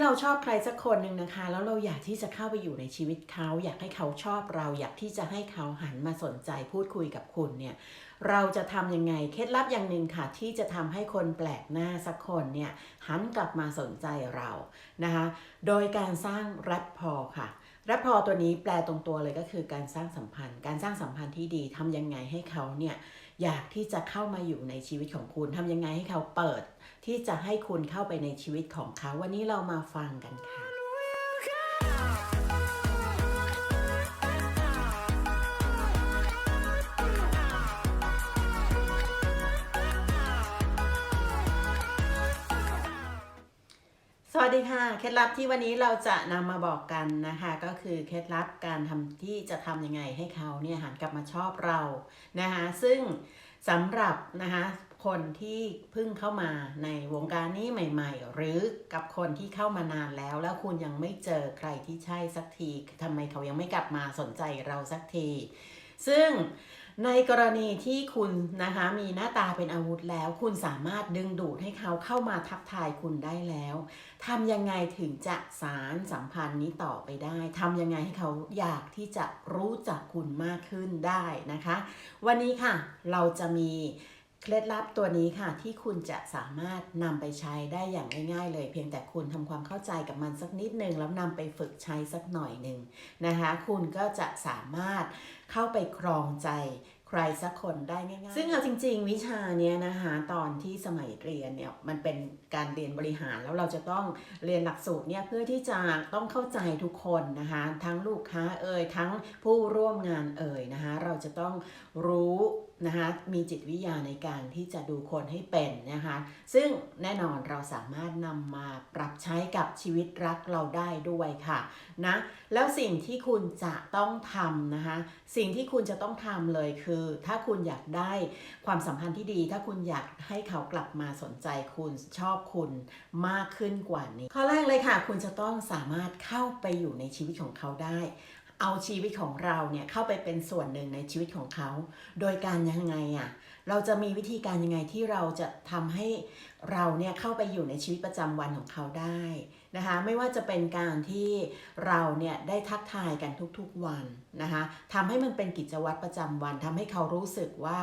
เราชอบใครสักคนหนึ่งนะคะ แล้วเราอยากที่จะเข้าไปอยู่ในชีวิตเขา อยากให้เขาชอบเรา อยากที่จะให้เขาหันมาสนใจพูดคุยกับคุณเนี่ย เราจะทำยังไง เคล็ดลับอย่างหนึ่งค่ะ ที่จะทำให้คนแปลกหน้าสักคนเนี่ยหันกลับมาสนใจเรานะคะ โดยการสร้างแรปพอค่ะแรปพอตัวนี้แปลตรงตัวเลยก็คือการสร้างสัมพันธ์ การสร้างสัมพันธ์ที่ดีทำยังไงให้เขาเนี่ย อยากที่จะเข้ามาอยู่ในชีวิตของคุณทำยังไงให้เขาเปิด ที่จะให้คุณเข้าไปในชีวิตของเขา วันนี้เรามาฟังกันค่ะ สวัสดีค่ะ เคล็ดลับที่วันนี้เราจะนำมาบอกกันนะคะ ก็คือเคล็ดลับการทำที่จะทำยังไงให้เขาเนี่ยหันกลับมาชอบเรานะคะ ซึ่งสำหรับนะคะคนที่เพิ่งเข้ามาในวงการนี้ใหม่ ๆ หรือกับคนที่เข้ามานานแล้ว แล้วคุณยังไม่เจอใครที่ใช่สักทีทำไมเขายังไม่กลับมาสนใจเราสักที ซึ่ง ในกรณีที่คุณนะคะมีหน้าตาเป็นอาวุธแล้ว คุณสามารถดึงดูดให้เขาเข้ามาทักทายคุณได้แล้วทำยังไงถึงจะสารสัมพันธ์นี้ต่อไปได้ทำยังไงให้เขาอยากที่จะรู้จักคุณมากขึ้นได้นะคะ วันนี้ค่ะ เราจะมี เคล็ดลับตัวนี้ค่ะที่คุณจะสามารถนำไปใช้ได้อย่างง่ายๆเลย เพียงแต่คุณทำความเข้าใจกับมันสักนิดนึงแล้วนำไปฝึกใช้สักหน่อยหนึ่งนะคะ คุณก็จะสามารถเข้าไปครองใจใครสักคนได้ง่ายๆ ซึ่งเอาจริง ๆ วิชาเนี้ยนะคะตอนที่สมัยเรียนเนี่ยมันเป็นการเรียนบริหารแล้วเราจะต้องเรียนหลักสูตรเนี่ยเพื่อที่จะต้องเข้าใจทุกคนนะคะทั้งลูกค้าเอ่ยทั้งผู้ร่วมงานเอ่ยนะคะเราจะต้องรู้ นะคะมีจิตวิทยาในการที่จะดูคนให้เป็นนะคะซึ่งแน่นอนเราสามารถนำมาปรับใช้กับชีวิตรักเราได้ด้วยค่ะนะแล้วสิ่งที่คุณจะต้องทำนะคะสิ่งที่คุณจะต้องทำเลยคือ ถ้าคุณอยากได้ความสัมพันธ์ที่ดี ถ้าคุณอยากให้เขากลับมาสนใจคุณชอบคุณมากขึ้นกว่านี้ ข้อแรกเลยค่ะ คุณจะต้องสามารถเข้าไปอยู่ในชีวิตของเขาได้ เอาชีวิตของเราเนี่ยเข้าไปเป็นส่วนหนึ่งในชีวิตของเขา โดยการยังไงอะ่ะ เราจะมีวิธีการยังไงที่เราจะทำให้เราเนี่ยเข้าไปอยู่ในชีวิตประจำวันของเขาได้ นะคะไม่ว่าจะเป็นการที่เราเนี่ยได้ทักทายกันทุกๆวันนะคะทำให้มันเป็นกิจวัตรประจำวันทำให้เขารู้สึกว่า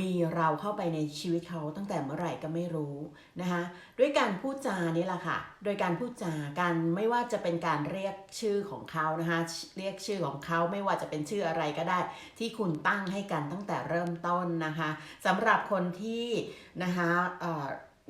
มีเราเข้าไปในชีวิตเขาตั้งแต่เมื่อไหร่ก็ไม่รู้นะคะด้วยการพูดจานี่แหละค่ะ โดยการพูดจาการไม่ว่าจะเป็นการเรียกชื่อของเขานะคะเรียกชื่อของเขาไม่ว่าจะเป็นชื่ออะไรก็ได้ ที่คุณตั้งให้กันตั้งแต่เริ่มต้นนะคะสำหรับคนที่นะคะ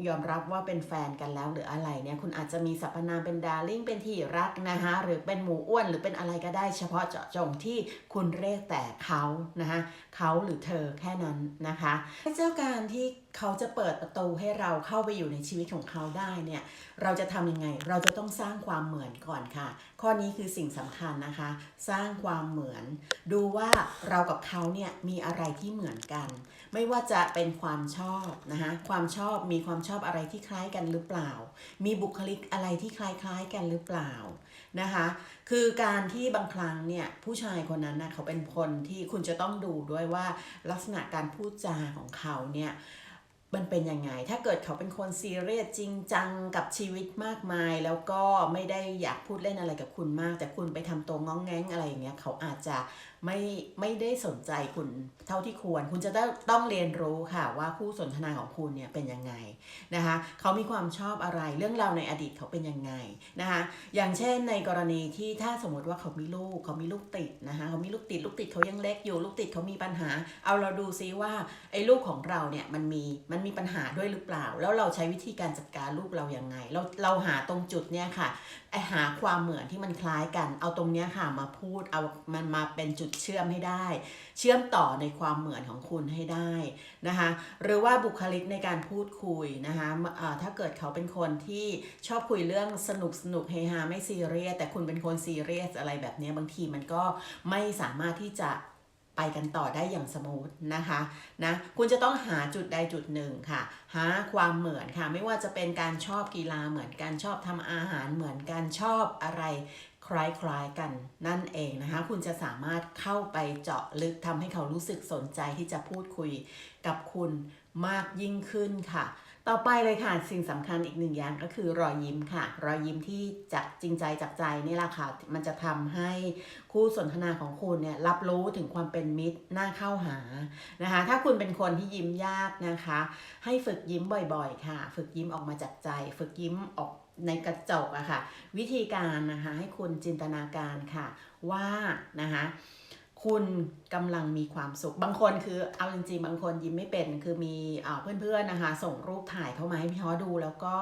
ยอมรับว่าเป็นแฟนกันแล้วหรืออะไรเนี่ยคุณอาจจะมีสรรพนามเป็นดาร์ลิ่งเป็นที่รักนะคะหรือเป็นหมูอ้วนหรือเป็นอะไรก็ได้เฉพาะเจาะจงที่คุณเรียกแต่เขานะคะเขาหรือเธอแค่นั้นนะคะเจ้าการที่เขาจะเปิดประตูให้เราเข้าไปอยู่ในชีวิตของเขาได้เนี่ยเราจะทำยังไง เราจะต้องสร้างความเหมือนก่อนค่ะ ข้อนี้คือสิ่งสำคัญนะคะ สร้างความเหมือน ดูว่าเรากับเขาเนี่ยมีอะไรที่เหมือนกัน ไม่ว่าจะเป็นความชอบนะคะความชอบมีความชอบอะไรที่คล้ายกันหรือเปล่า มีบุคลิกอะไรที่คล้ายๆกันหรือเปล่านะคะ คือการที่บางครั้งเนี่ยผู้ชายคนนั้นนะเขาเป็นคนที่คุณจะต้องดูด้วยว่าลักษณะการพูดจาของเขาเนี่ย มันเป็นยังไง ถ้าเกิดเขาเป็นคนซีเรียสจริงจังกับชีวิตมากมาย แล้วก็ไม่ได้อยากพูดเล่นอะไรกับคุณมาก แต่คุณไปทำตัวง้องแง้งอะไรอย่างเงี้ย เขาอาจจะ ไม่ไม่ได้สนใจคุณเท่าที่ควร คุณจะต้องต้องเรียนรู้ค่ะว่าคู่สนทนาของคุณเนี่ยเป็นยังไงนะคะเขามีความชอบอะไรเรื่องราวในอดีตเขาเป็นยังไงนะคะอย่างเช่นในกรณีที่ถ้าสมมติว่าเขามีลูกเขามีลูกติดนะคะเขามีลูกติดลูกติดเขายังเล็กอยู่ลูกติดเขามีปัญหา เอาเราดูซิว่าไอ้ลูกของเราเนี่ยมันมีมันมีปัญหาด้วยหรือเปล่า แล้วเราใช้วิธีการจัดการลูกเราอย่างไง เราเราหาตรงจุดเนี่ยค่ะไอหาความเหมือนที่มันคล้ายกัน เอาตรงเนี้ยค่ะมาพูดเอามันมาเป็นจุดเชื่อมให้ได้ เชื่อมต่อในความเหมือนของคุณให้ได้นะคะหรือว่าบุคลิกในการพูดคุยนะคะถ้าเกิดเขาเป็นคนที่ชอบคุยเรื่องสนุกสนุกเฮฮาไม่ซีเรียสแต่คุณเป็นคนซีเรียสอะไรแบบนี้บางทีมันก็ไม่สามารถที่จะ ไปกันต่อได้อย่างสมูทนะคะนะคุณจะต้องหาจุดใดจุดหนึ่งค่ะ หาความเหมือนค่ะ ไม่ว่าจะเป็นการชอบกีฬาเหมือนกันชอบทำอาหารเหมือนกันชอบอะไรคล้ายๆกันนั่นเองนะคะ คุณจะสามารถเข้าไปเจาะลึกทำให้เขารู้สึกสนใจที่จะพูดคุยกับคุณมากยิ่งขึ้นค่ะ ต่อไปเลยค่ะสิ่งสำคัญอีกหนึ่งอย่างก็คือรอยยิ้มค่ะ รอยยิ้มที่จากจริงใจจากใจนี่แหละค่ะมันจะทำให้คู่สนทนาของคุณเนี่ยรับรู้ถึงความเป็นมิตรน่าเข้าหานะคะ ถ้าคุณเป็นคนที่ยิ้มยากนะคะ ให้ฝึกยิ้มบ่อยๆ ค่ะ ฝึกยิ้มออกมาจากใจ ฝึกยิ้มออกในกระจกอะค่ะ วิธีการนะคะให้คุณจินตนาการค่ะว่านะคะ คุณกำลังมีความสุข บางคนคือเอาจริงๆ บางคนยิ้มไม่เป็น คือมีเพื่อนๆ นะคะ ส่งรูปถ่ายเข้ามาให้พี่ท้อดูแล้วก็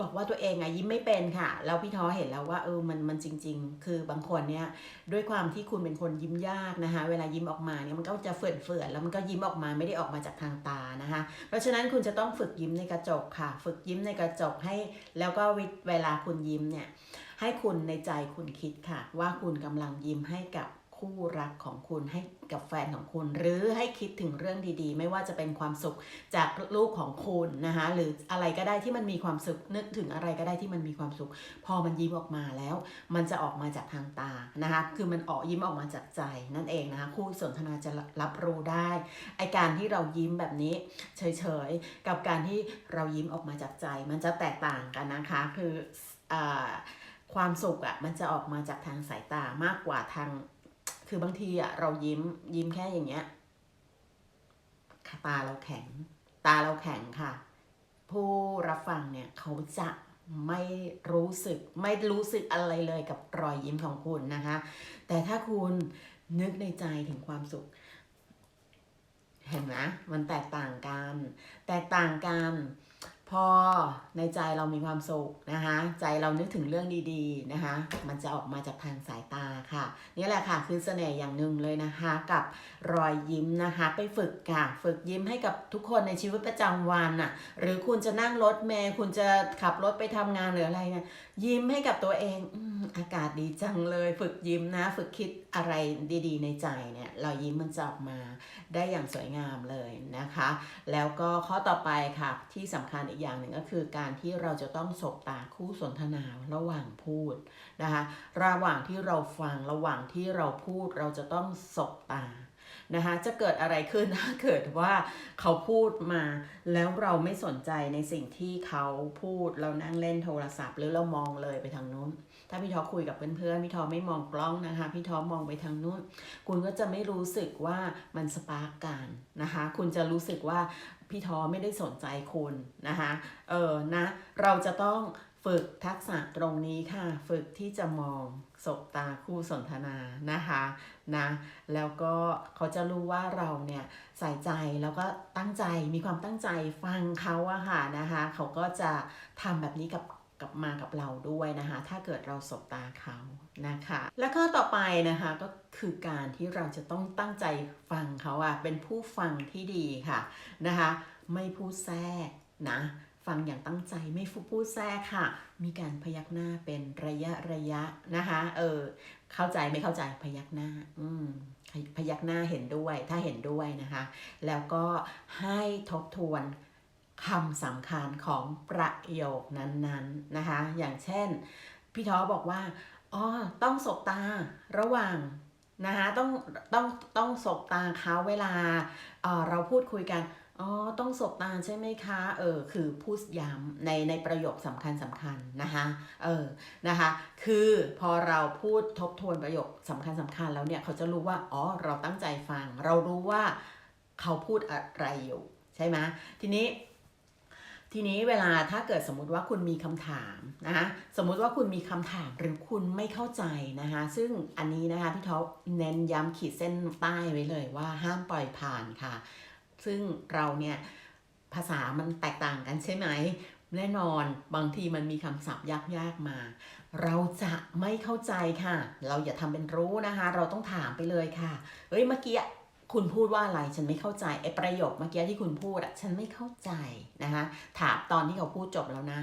บอกว่าตัวเองอะยิ้มไม่เป็นค่ะ แล้วพี่ท้อเห็นแล้วว่าเออมันมันจริง ๆ คือบางคนเนี่ยด้วยความที่คุณเป็นคนยิ้มยากนะคะ เวลายิ้มออกมาเนี่ยมันก็จะเฟื่อนๆแล้วมันก็ยิ้มออกมาไม่ได้ออกมาจากทางตานะคะ เพราะฉะนั้นคุณจะต้องฝึกยิ้มในกระจกค่ะ ฝึกยิ้มในกระจกให้ แล้วก็เวลาคุณยิ้มเนี่ยให้คุณในใจคุณคิดค่ะ ว่าคุณกำลังยิ้มให้กับ คู่รักของคุณให้กับแฟนของคุณ หรือให้คิดถึงเรื่องดีๆ ไม่ว่าจะเป็นความสุขจากลูกของคุณนะคะหรืออะไรก็ได้ที่มันมีความสุขนึกถึงอะไรก็ได้ที่มันมีความสุข พอมันยิ้มออกมาแล้ว มันจะออกมาจากทางตานะคะคือมันออกยิ้มออกมาจากใจนั่นเองนะคะคู่สนทนาจะรับรู้ได้ไอการที่เรายิ้มแบบนี้เฉยๆกับการที่เรายิ้มออกมาจากใจ มันจะแตกต่างกันนะคะคืออความสุขอะ่ะมันจะออกมาจากทางสายตามากกว่าทาง คือบางทีอะเรายิ้มยิ้มแค่อย่างเงี้ยตาเราแข็ง ตาเราแข็งค่ะ ผู้รับฟังเนี่ยเขาจะไม่รู้สึกไม่รู้สึกอะไรเลยกับรอยยิ้มของคุณนะคะ แต่ถ้าคุณนึกในใจถึงความสุข เห็นไหมมันแตกต่างกัน แตกต่างกัน พอในใจเรามีความสุขนะคะ ใจเรานึกถึงเรื่องดีๆนะคะ มันจะออกมาจากทางสายตาค่ะ นี่แหละค่ะคือเสน่ห์อย่างหนึ่งเลยนะคะ กับรอยยิ้มนะคะ ไปฝึกค่ะ ฝึกยิ้มให้กับทุกคนในชีวิตประจำวันน่ะ หรือคุณจะนั่งรถเมล์คุณจะขับรถไปทำงานหรืออะไรเนี่ย ยิ้มให้กับตัวเองอากาศดีจังเลย ฝึกยิ้มนะ ฝึกคิดอะไรดีๆ ในใจเนี่ย เรายิ้มมันจะออกมาได้อย่างสวยงามเลยนะคะ แล้วก็ข้อต่อไปค่ะที่สำคัญอีกอย่างหนึ่งก็คือการที่เราจะต้องสบตาคู่สนทนาระหว่างพูดนะคะ ระหว่างที่เราฟังระหว่างที่เราพูดเราจะต้องสบตา นะคะจะเกิดอะไรขึ้นถ้าเกิดว่าเขาพูดมาแล้วเราไม่สนใจในสิ่งที่เขาพูดเรานั่งเล่นโทรศัพท์ หรือเรามองเลยไปทางนู้น ถ้าพี่ทอคุยกับเพื่อนๆพี่ทอไม่มองกล้องนะคะ พี่ทอมองไปทางนู้น คุณก็จะไม่รู้สึกว่ามันสปาร์กกันนะคะ คุณจะรู้สึกว่าพี่ทอไม่ได้สนใจคุณนะคะเออนะเราจะต้อง ฝึกทักษะตรงนี้ค่ะ ฝึกที่จะมองสบตาคู่สนทนานะคะนะแล้วก็เขาจะรู้ว่าเราเนี่ยใส่ใจแล้วก็ตั้งใจมีความตั้งใจฟังเขาอะค่ะนะคะเขาก็จะทำแบบนี้กับกับมากับเราด้วยนะคะ ถ้าเกิดเราสบตาเขานะคะ แล้วก็ต่อไปนะคะก็คือการที่เราจะต้องตั้งใจฟังเขาอะเป็นผู้ฟังที่ดีค่ะนะคะ ไม่พูดแทรกนะ ฟังอย่างตั้งใจไม่ฟูพูดแทรกค่ะ มีการพยักหน้าเป็นระยะระยะนะคะ เออ เข้าใจไม่เข้าใจพยักหน้า อืมพยักหน้าเห็นด้วย ถ้าเห็นด้วยนะคะ แล้วก็ให้ทบทวนคำสำคัญของประโยคนั้นๆนะคะ อย่างเช่น พี่ท้อบอกว่า อ๋อ ต้องสบตาระหว่างนะคะ ต้อง ต้อง ต้องสบตาเขาเวลาเอ่อเราพูดคุยกัน อ๋อ ต้องสบตาใช่ไหมคะ เออ คือพูดย้ำในในประโยคสำคัญสำคัญนะคะ เออ นะคะ คือพอเราพูดทบทวนประโยคสำคัญสำคัญแล้วเนี่ยเขาจะรู้ว่า อ๋อ เราตั้งใจฟัง เรารู้ว่าเขาพูดอะไรอยู่ใช่ไหมทีนี้ ทีนี้เวลาถ้าเกิดสมมติว่าคุณมีคำถามนะคะสมมติว่าคุณมีคำถามหรือคุณไม่เข้าใจนะคะซึ่งอันนี้นะคะพี่ท็อปเน้นย้ำขีดเส้นใต้ไว้เลยว่าห้ามปล่อยผ่านค่ะ ซึ่งเราเนี่ยภาษามันแตกต่างกันใช่ไหม แน่นอนบางทีมันมีคำศัพท์ยากๆมา เราจะไม่เข้าใจค่ะ เราอย่าทำเป็นรู้นะคะ เราต้องถามไปเลยค่ะ เอ้ยเมื่อกี้คุณพูดว่าอะไรฉันไม่เข้าใจไอ้ประโยคเมื่อกี้ที่คุณพูดอะฉันไม่เข้าใจนะคะ ถามตอนที่เขาพูดจบแล้วนะ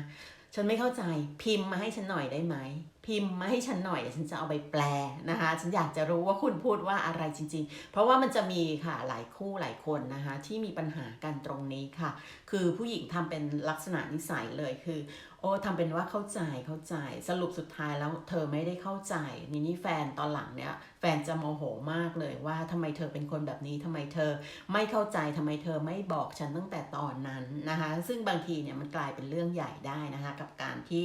ฉันไม่เข้าใจพิมพ์มาให้ฉันหน่อยได้ไหม พิมพ์มาให้ฉันหน่อยเดี๋ยวฉันจะเอาไปแปลนะคะ ฉันอยากจะรู้ว่าคุณพูดว่าอะไรจริง ๆ เพราะว่ามันจะมีค่ะหลายคู่หลายคนนะคะ ที่มีปัญหากันตรงนี้ค่ะ คือผู้หญิงทำเป็นลักษณะนิสัยเลยคือ ออ้ทำเป็นว่าเข้าใจเข้าใจสรุปสุดท้ายแล้วเธอไม่ได้เข้าใจนี่นี่แฟนตอนหลังเนี่ยแฟนจะโมโหมากเลยว่าทำไมเธอเป็นคนแบบนี้ทำไมเธอไม่เข้าใจทำไมเธอไม่บอกฉันตั้งแต่ตอนนั้นนะคะ ซึ่งบางทีเนี่ยมันกลายเป็นเรื่องใหญ่ได้นะคะ กับการที่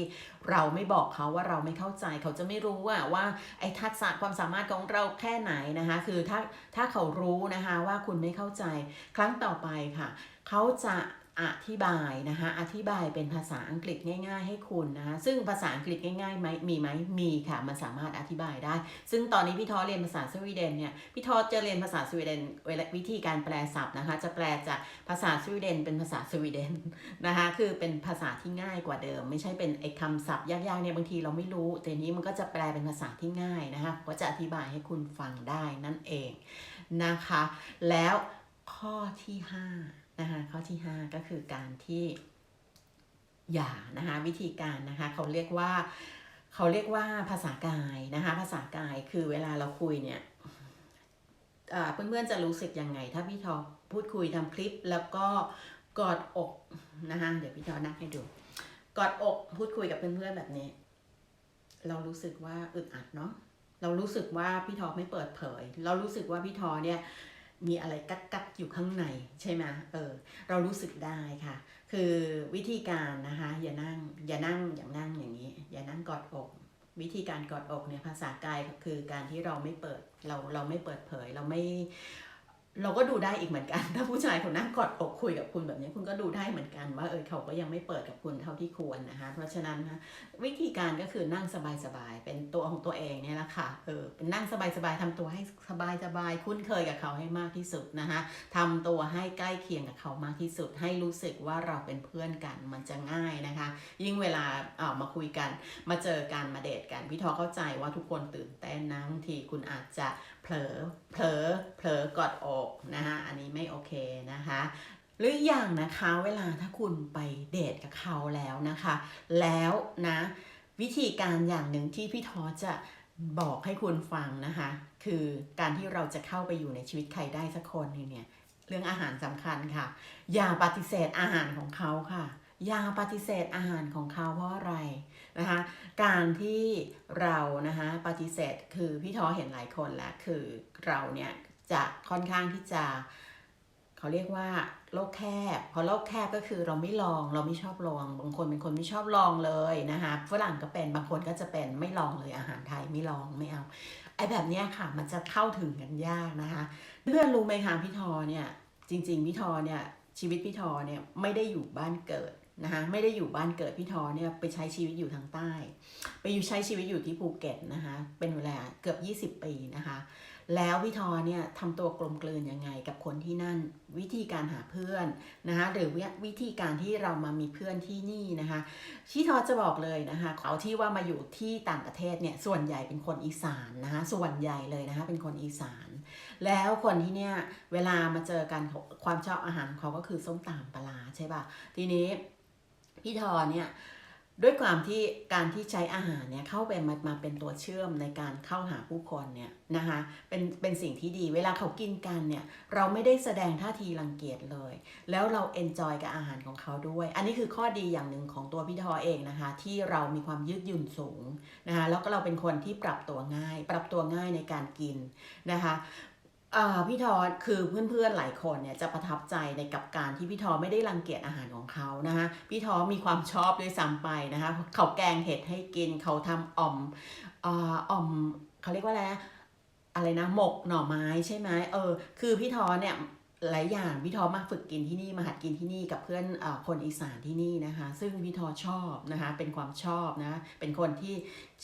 เราไม่บอกเขาว่าเราไม่เข้าใจ เขาจะไม่รู้ว่าว่าไอ้ทักษะความสามารถของเราแค่ไหนนะคะ คือถ้าถ้าเขารู้นะคะว่าคุณไม่เข้าใจครั้งต่อไปค่ะ เขาจะ อธิบายนะคะ อธิบายเป็นภาษาอังกฤษง่าย ๆ ให้คุณนะคะซึ่งภาษาอังกฤษง่ายๆไหมมีไหมมีค่ะ มันสามารถอธิบายได้ ซึ่งตอนนี้พี่ทอเรียนภาษาสวีเดนเนี่ย พี่ทอจะเรียนภาษาสวีเดนวิธีการแปลศัพท์นะคะ จะแปลจากภาษาสวีเดนเป็นภาษาสวีเดนนะคะ คือเป็นภาษาที่ง่ายกว่าเดิม ไม่ใช่เป็นไอ้คำศัพท์ยากๆเนี่ยบางทีเราไม่รู้ แต่นี้มันก็จะแปลเป็นภาษาที่ง่ายนะคะ ก็จะอธิบายให้คุณฟังได้นั่นเองนะคะ แล้วข้อที่ห้า นะคะข้อที่ 5 ก็คือการที่อย่านะคะวิธีการนะคะเขาเรียกว่าเขาเรียกว่าภาษากายนะคะภาษากายคือเวลาเราคุยเนี่ยเอ่อเพื่อนๆจะรู้สึกยังไง ถ้าพี่ทอพูดคุยทำคลิปแล้วก็กอดอกนะคะเดี๋ยวพี่ทอนั่งให้ดู กอดอกพูดคุยกับเพื่อนๆแบบนี้ เรารู้สึกว่าอึดอัดเนาะเรารู้สึกว่าพี่ทอไม่เปิดเผย เรารู้สึกว่าพี่ทอเนี่ย มีอะไรกักกักๆอยู่ข้างในใช่ไหมเออเรารู้สึกได้ค่ะ คือวิธีการนะคะอย่านั่งอย่านั่งอย่างนั่งอย่างนี้ อย่านั่งกอดอก วิธีการกอดอกเนี่ยภาษากายก็คือการที่เราไม่เปิดเราเราไม่เปิดเผยเราไม่ เราก็ดูได้อีกเหมือนกัน ถ้าผู้ชายคนนั่งกอดอกคุยกับคุณแบบนี้ คุณก็ดูได้เหมือนกันว่าเออเขาก็ยังไม่เปิดกับคุณเท่าที่ควรนะคะ เพราะฉะนั้นนะวิธีการก็คือนั่งสบายๆเป็นตัวของตัวเองเนี่ยแหละค่ะเออเป็นนั่งสบายๆทำตัวให้สบายๆคุ้นเคยกับเขาให้มากที่สุดนะคะทำตัวให้ใกล้เคียงกับเขามากที่สุด ให้รู้สึกว่าเราเป็นเพื่อนกันมันจะง่ายนะคะ ยิ่งเวลาเออมาคุยกัน มาเจอกันมาเดทกันพี่ทอเข้าใจว่าทุกคนตื่นเต้นนะบางทีคุณอาจจะเผลอเผลอเผลอกอดอกนะคะอันนี้ไม่โอเคนะคะ หรืออย่างนะคะเวลาถ้าคุณไปเดทกับเขาแล้วนะคะ แล้วนะวิธีการอย่างหนึ่งที่พี่ทอจะบอกให้คุณฟังนะคะ คือการที่เราจะเข้าไปอยู่ในชีวิตใครได้สักคนนึงเนี่ย เรื่องอาหารสำคัญค่ะ อย่าปฏิเสธอาหารของเขาค่ะ อย่าปฏิเสธอาหารของเขาเพราะอะไรนะคะ การที่เรานะคะปฏิเสธคือพี่ทอเห็นหลายคนแล้วคือเราเนี่ยจะค่อนข้างที่จะเขาเรียกว่าโลกแคบ พอโลกแคบก็คือเราไม่ลองเราไม่ชอบลอง บางคนเป็นคนไม่ชอบลองเลยนะคะฝรั่งก็เป็นบางคนก็จะเป็นไม่ลองเลยอาหารไทยไม่ลองไม่เอาไอ้แบบนี้ค่ะมันจะเข้าถึงกันยากนะคะเพื่อนรู้ไหมคะพี่ทอเนี่ยจริง ๆ พี่ทอเนี่ยชีวิตพี่ทอเนี่ยไม่ได้อยู่บ้านเกิด นะคะไม่ได้อยู่บ้านเกิดพี่ทอเนี่ยไปใช้ชีวิตอยู่ทางใต้ ไปอยู่ใช้ชีวิตอยู่ที่ภูเก็ตนะคะเป็นเวลาเกือบ 20 ปีนะคะ แล้วพี่ทอเนี่ยทำตัวกลมกลืนยังไงกับคนที่นั่นวิธีการหาเพื่อนนะคะหรือวิธีการที่เรามามีเพื่อนที่นี่นะคะพี่ทอจะบอกเลยนะคะเอาที่ว่ามาอยู่ที่ต่างประเทศเนี่ยส่วนใหญ่เป็นคนอีสานนะคะส่วนใหญ่เลยนะคะเป็นคนอีสาน แล้วคนที่เนี่ยเวลามาเจอกันความชอบอาหารเขาก็คือส้มตำปลาร้าใช่ป่ะทีนี้ พี่ทอเนี่ยด้วยความที่การที่ใช้อาหารเนี่ยเข้าไปมามาเป็นตัวเชื่อมในการเข้าหาผู้คนเนี่ยนะคะเป็นเป็นสิ่งที่ดีเวลาเขากินกันเนี่ยเราไม่ได้แสดงท่าทีรังเกียจเลย แล้วเราเอนจอยกับอาหารของเขาด้วย อันนี้คือข้อดีอย่างหนึ่งของตัวพี่ทอเองนะคะ ที่เรามีความยืดหยุ่นสูงนะคะแล้วก็เราเป็นคนที่ปรับตัวง่าย ปรับตัวง่ายในการกินนะคะ พี่ทอคือเพื่อนๆหลายคนเนี่ยจะประทับใจในกับการที่พี่ทอไม่ได้รังเกียจอาหารของเขานะคะพี่ทอมีความชอบด้วยซ้ำไปนะคะเขาแกงเห็ดให้กินเขาทำอ่อมอ่อมเขาเรียกว่าอะไรนะอะไรนะหมกหน่อไม้ใช่ไหมเออ คือพี่ทอเนี่ยหลายอย่างพี่ทอมาฝึกกินที่นี่มาหัดกินที่นี่กับเพื่อนอคนอีสานที่นี่นะคะ ซึ่งพี่ทอชอบนะคะเป็นความชอบนะเป็นคนที่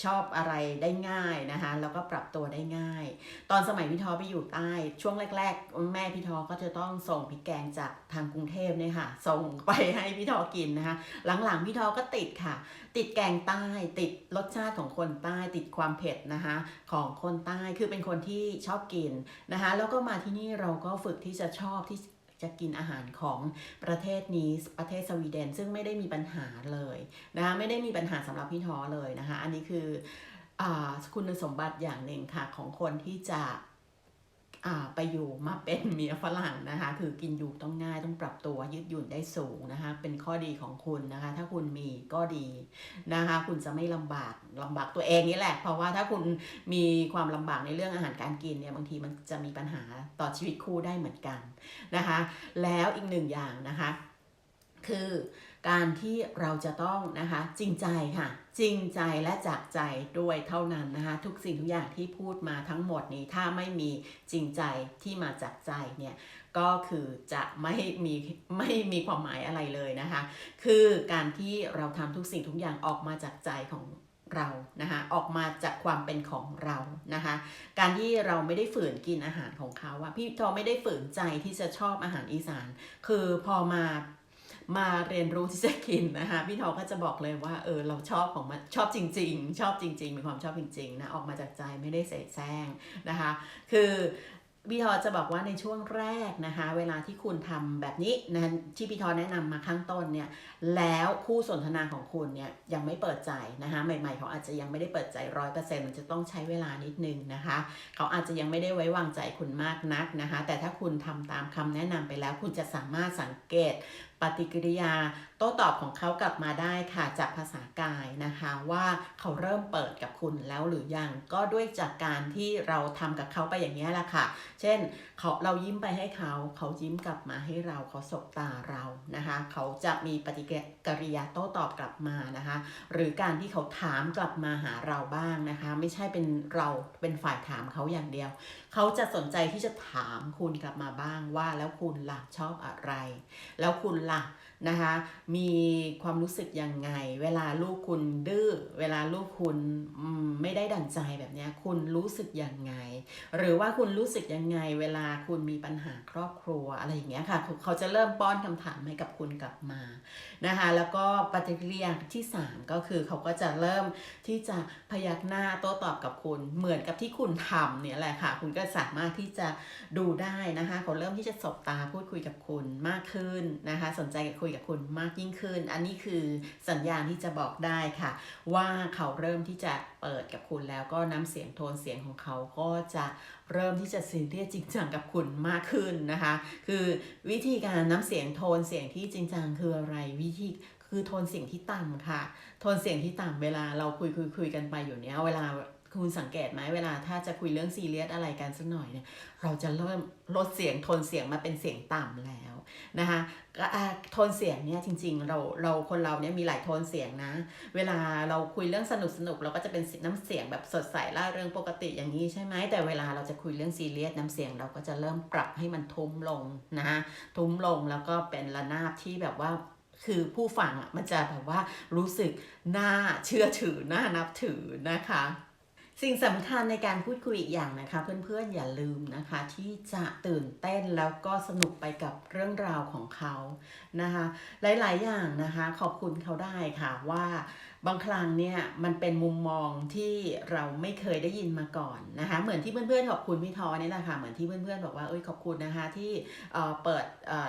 ชอบอะไรได้ง่ายนะคะแล้วก็ปรับตัวได้ง่าย ตอนสมัยพี่ทอไปอยู่ใต้ ช่วงแรก ๆ แม่พี่ทอก็จะต้องส่งพริกแกงจากทางกรุงเทพเนี่ยค่ะ ส่งไปให้พี่ทอกินนะคะ หลังๆพี่ทอก็ติดค่ะ ติดแกงใต้ ติดรสชาติของคนใต้ ติดความเผ็ดนะคะ ของคนใต้คือเป็นคนที่ชอบกินนะคะ แล้วก็มาที่นี่เราก็ฝึกที่จะชอบที่ จะกินอาหารของประเทศนี้ประเทศสวีเดน ซึ่งไม่ได้มีปัญหาเลยนะคะไม่ได้มีปัญหาสำหรับพี่ทอเลยนะคะ อันนี้คืออคุณสมบัติอย่างหนึ่งค่ะของคนที่จะ ไปอยู่มาเป็นเมียฝรั่งนะคะ คือกินอยู่ต้องง่ายต้องปรับตัวยืดหยุ่นได้สูงนะคะ เป็นข้อดีของคุณนะคะ ถ้าคุณมีก็ดีนะคะ คุณจะไม่ลำบากลำบากตัวเองนี่แหละ เพราะว่าถ้าคุณมีความลำบากในเรื่องอาหารการกินเนี่ยบางทีมันจะมีปัญหาต่อชีวิตคู่ได้เหมือนกันนะคะ แล้วอีกหนึ่งอย่างนะคะ คือการที่เราจะต้องนะคะจริงใจค่ะ จริงใจและจากใจด้วยเท่านั้นนะคะ ทุกสิ่งทุกอย่างที่พูดมาทั้งหมดนี้ถ้าไม่มีจริงใจที่มาจากใจเนี่ยก็คือจะไม่มีไม่มีความหมายอะไรเลยนะคะ คือการที่เราทำทุกสิ่งทุกอย่างออกมาจากใจของเรานะคะออกมาจากความเป็นของเรานะคะ การที่เราไม่ได้ฝืนกินอาหารของเขาอะพี่ทอไม่ได้ฝืนใจที่จะชอบอาหารอีสาน คือพอมา มาเรียนรู้ที่จะกินนะคะพี่ทอก็จะบอกเลยว่าเออเราชอบของมันชอบจริง ๆ ชอบจริง ๆ มีความชอบจริงๆนะออกมาจากใจไม่ได้เสแสร้งนะคะ คือพี่ทอจะบอกว่าในช่วงแรกนะคะ เวลาที่คุณทำแบบนี้นะที่พี่ทอแนะนำมาข้างต้นเนี่ยแล้วคู่สนทนาของคุณเนี่ยยังไม่เปิดใจนะคะใหม่ๆ เขาอาจจะยังไม่ได้เปิดใจร้อยเปอร์เซ็นต์มันจะต้องใช้เวลานิดนึงนะคะ เขาอาจจะยังไม่ได้ไว้วางใจคุณมากนักนะคะ แต่ถ้าคุณทำตามคำแนะนำไปแล้วคุณจะสามารถสังเกต ปฏิกิริยาโต้ตอบของเขากลับมาได้ค่ะจากภาษากายนะคะว่าเขาเริ่มเปิดกับคุณแล้วหรือยังก็ด้วยจากการที่เราทำกับเขาไปอย่างนี้แหละค่ะ เช่นเขาเรายิ้มไปให้เขา เขายิ้มกลับมาให้เราเขาสบตาเรานะคะ เขาจะมีปฏิกิริยาโต้ตอบกลับมานะคะ หรือการที่เขาถามกลับมาหาเราบ้างนะคะ ไม่ใช่เป็นเราเป็นฝ่ายถามเขาอย่างเดียว เขาจะสนใจที่จะถามคุณกลับมาบ้างว่าแล้วคุณล่ะชอบอะไร แล้วคุณล่ะ นะคะมีความรู้สึกยังไง เวลาลูกคุณดื้อเวลาลูกคุณไม่ได้ดั่งใจแบบนี้คุณรู้สึกยังไง หรือว่าคุณรู้สึกยังไง เวลาคุณมีปัญหาครอบครัวอะไรอย่างเงี้ยค่ะเขาจะเริ่มป้อนคำถามให้กับคุณกลับมานะคะแล้วก็ปฏิกิริยาที่ 3 ก็คือเขาก็จะเริ่มที่จะพยักหน้าโต้ตอบกับคุณเหมือนกับที่คุณทำเนี่ยแหละค่ะ คุณก็สามารถที่จะดูได้นะคะเขาเริ่มที่จะสบตาพูดคุยกับคุณมากขึ้นนะคะ สนใจกับคุยกับคุณมากยิ่งขึ้น อันนี้คือสัญญาณที่จะบอกได้ค่ะ ว่าเขาเริ่มที่จะเปิดกับคุณแล้วก็น้ำเสียงโทนเสียงของเขาก็จะเริ่มที่จะซีเรียสจริงจังกับคุณมากขึ้นนะคะ คือวิธีการน้ำเสียงโทนเสียงที่จริงจังคืออะไรวิธีคือโทนเสียงที่ต่ำค่ะ โทนเสียงที่ต่ำเวลาเราคุยคุยคุยกันไปอยู่เนี้ยเวลาคุณสังเกตไหมเวลาถ้าจะคุยเรื่องซีเรียสอะไรกันสักหน่อยเนี่ยเราจะเริ่มลดเสียงโทนเสียงมาเป็นเสียงต่ำแล้ว นะคะโทนเสียงเนี่ยจริงๆ เราเราคนเราเนี่ยมีหลายโทนเสียงนะ เวลาเราคุยเรื่องสนุกสนุกเราก็จะเป็นน้ำเสียงแบบสดใสล่าเริงปกติอย่างนี้ใช่ไหมแต่เวลาเราจะคุยเรื่องซีเรียสน้ำเสียงเราก็จะเริ่มปรับให้มันทุ้มลงนะทุ้มลงแล้วก็เป็นระนาบที่แบบว่าคือผู้ฟังอะมันจะแบบว่ารู้สึกน่าเชื่อถือน่านับถือนะคะ สิ่งสำคัญในการพูดคุยอีกอย่างนะคะ เพื่อนๆอย่าลืมนะคะ ที่จะตื่นเต้นแล้วก็สนุกไปกับเรื่องราวของเขานะคะ หลายๆอย่างนะคะ ขอบคุณเขาได้ค่ะว่าบางครั้งเนี่ยมันเป็นมุมมองที่เราไม่เคยได้ยินมาก่อนนะคะ เหมือนที่เพื่อนๆขอบคุณพี่ทอเนี่ยแหละค่ะ เหมือนที่เพื่อนๆบอกว่าเอ้ยขอบคุณนะคะที่เปิด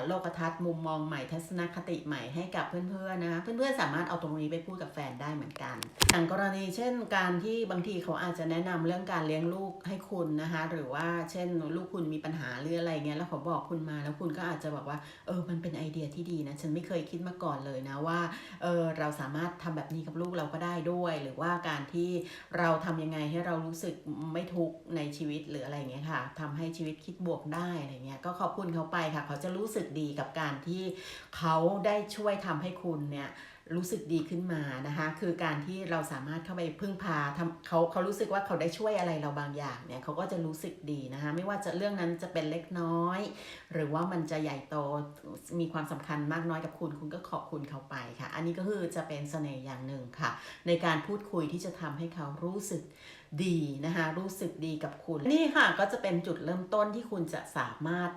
โลกทัศน์มุมมองใหม่ทัศนคติใหม่ให้กับเพื่อนๆนะคะ เพื่อนๆสามารถเอาตรงนี้ไปพูดกับแฟนได้เหมือนกันอย่างกรณีเช่นการที่บางทีเขาอาจจะแนะนำเรื่องการเลี้ยงลูกให้คุณนะคะ หรือว่าเช่นลูกคุณมีปัญหาหรืออะไรเงี้ยแล้วเขาบอกคุณมาแล้วคุณก็อาจจะบอกว่าเออมันเป็นไอเดียที่ดีนะฉันไม่เคยคิดมาก่อนเลยนะว่าเออเราสามารถทำแบบนี้กับลูกเราก็ได้ด้วย หรือว่าการที่เราทำยังไงให้เรารู้สึกไม่ทุกข์ในชีวิตหรืออะไรเงี้ยค่ะทำให้ชีวิตคิดบวกได้อะไรเงี้ยก็ขอบคุณเขาไปค่ะ เขาจะรู้สึกดีกับการที่เขาได้ช่วยทำให้คุณเนี่ย รู้สึกดีขึ้นมานะคะ คือการที่เราสามารถเข้าไปพึ่งพาทำเขาเขารู้สึกว่าเขาได้ช่วยอะไรเราบางอย่างเนี่ยเขาก็จะรู้สึกดีนะคะ ไม่ว่าจะเรื่องนั้นจะเป็นเล็กน้อย หรือว่ามันจะใหญ่โตมีความสำคัญมากน้อยกับคุณคุณก็ขอบคุณเขาไปค่ะ อันนี้ก็คือจะเป็นเสน่ห์อย่างหนึ่งค่ะ ในการพูดคุยที่จะทำให้เขารู้สึกดีนะคะ รู้สึกดีกับคุณ นี่ค่ะก็จะเป็นจุดเริ่มต้นที่คุณจะสามารถ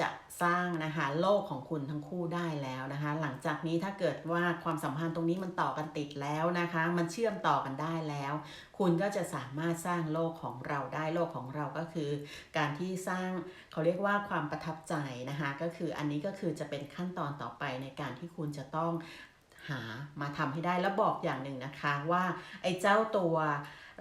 จะสร้างนะคะโลกของคุณทั้งคู่ได้แล้วนะคะ หลังจากนี้ถ้าเกิดว่าความสัมพันธ์ตรงนี้มันต่อกันติดแล้วนะคะ มันเชื่อมต่อกันได้แล้ว คุณก็จะสามารถสร้างโลกของเราได้โลกของเราก็คือ การที่สร้างเขาเรียกว่าความประทับใจนะคะ ก็คืออันนี้ก็คือจะเป็นขั้นตอนต่อไปในการที่คุณจะต้องหามาทำให้ได้แล้วบอกอย่างหนึ่งนะคะว่าไอ้เจ้าตัว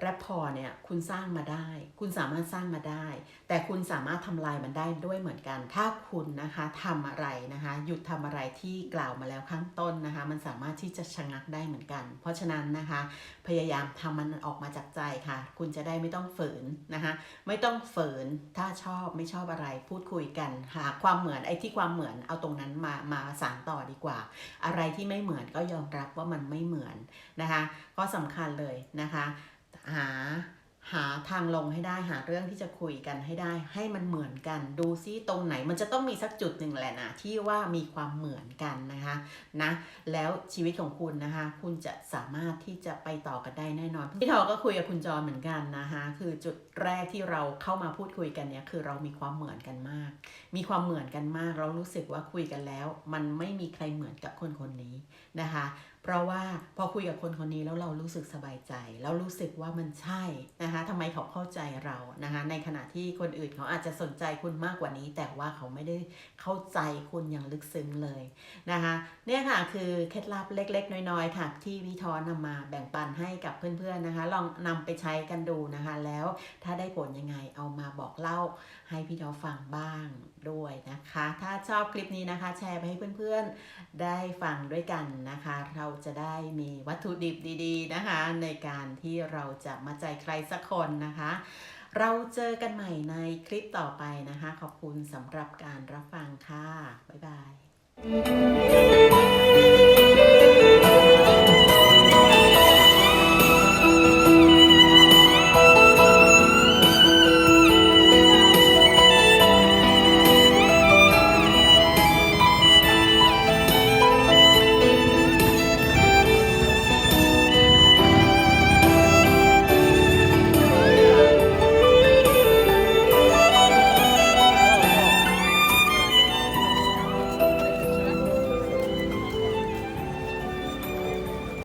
แรปพอเนี่ยคุณสร้างมาได้ คุณสามารถสร้างมาได้ แต่คุณสามารถทำลายมันได้ด้วยเหมือนกัน ถ้าคุณนะคะทำอะไรนะคะหยุดทำอะไรที่กล่าวมาแล้วข้างต้นนะคะ มันสามารถที่จะชะงักได้เหมือนกัน เพราะฉะนั้นนะคะ พยายามทำมันออกมาจากใจค่ะ คุณจะได้ไม่ต้องฝืนนะคะไม่ต้องฝืนถ้าชอบไม่ชอบอะไรพูดคุยกันหาความเหมือนไอ้ที่ความเหมือนเอาตรงนั้นมามาสานต่อดีกว่า อะไรที่ไม่เหมือนก็ยอมรับว่ามันไม่เหมือนนะคะ ก็สำคัญเลยนะคะ หาหาทางลงให้ได้หาเรื่องที่จะคุยกันให้ได้ ให้มันเหมือนกัน ดูซิตรงไหนมันจะต้องมีสักจุดหนึ่งแหละนะที่ว่ามีความเหมือนกันนะคะนะแล้วชีวิตของคุณนะคะ คุณจะสามารถที่จะไปต่อกันได้แน่นอนพี่ทอก็คุยกับคุณจอเหมือนกันนะคะคือจุด แรกที่เราเข้ามาพูดคุยกันเนี่ยคือเรามีความเหมือนกันมาก มีความเหมือนกันมาก เรารู้สึกว่าคุยกันแล้ว มันไม่มีใครเหมือนกับคนคนนี้นะคะ เพราะว่าพอคุยกับคนคนนี้แล้วเรารู้สึกสบายใจ แล้วรู้สึกว่ามันใช่นะคะทำไมเขาเข้าใจเรานะคะ ในขณะที่คนอื่นเขาอาจจะสนใจคุณมากกว่านี้ แต่ว่าเขาไม่ได้เข้าใจคุณอย่างลึกซึ้งเลยนะคะเนี่ยค่ะคือเคล็ดลับเล็ก ๆ น้อยๆค่ะที่พี่ทอนนำมาแบ่งปันให้กับเพื่อนๆนะคะ ลองนำไปใช้กันดูนะคะแล้วถ้าได้ผลยังไงเอามาบอกเล่าให้พี่ทอฟังบ้างด้วยนะคะ ถ้าชอบคลิปนี้นะคะ แชร์ไปให้เพื่อนๆได้ฟังด้วยกันนะคะ เราจะได้มีวัตถุดิบดีๆนะคะ ในการที่เราจะมาใจใครสักคนนะคะเราเจอกันใหม่ในคลิปต่อไปนะคะ ขอบคุณสำหรับการรับฟังค่ะ บ๊ายบาย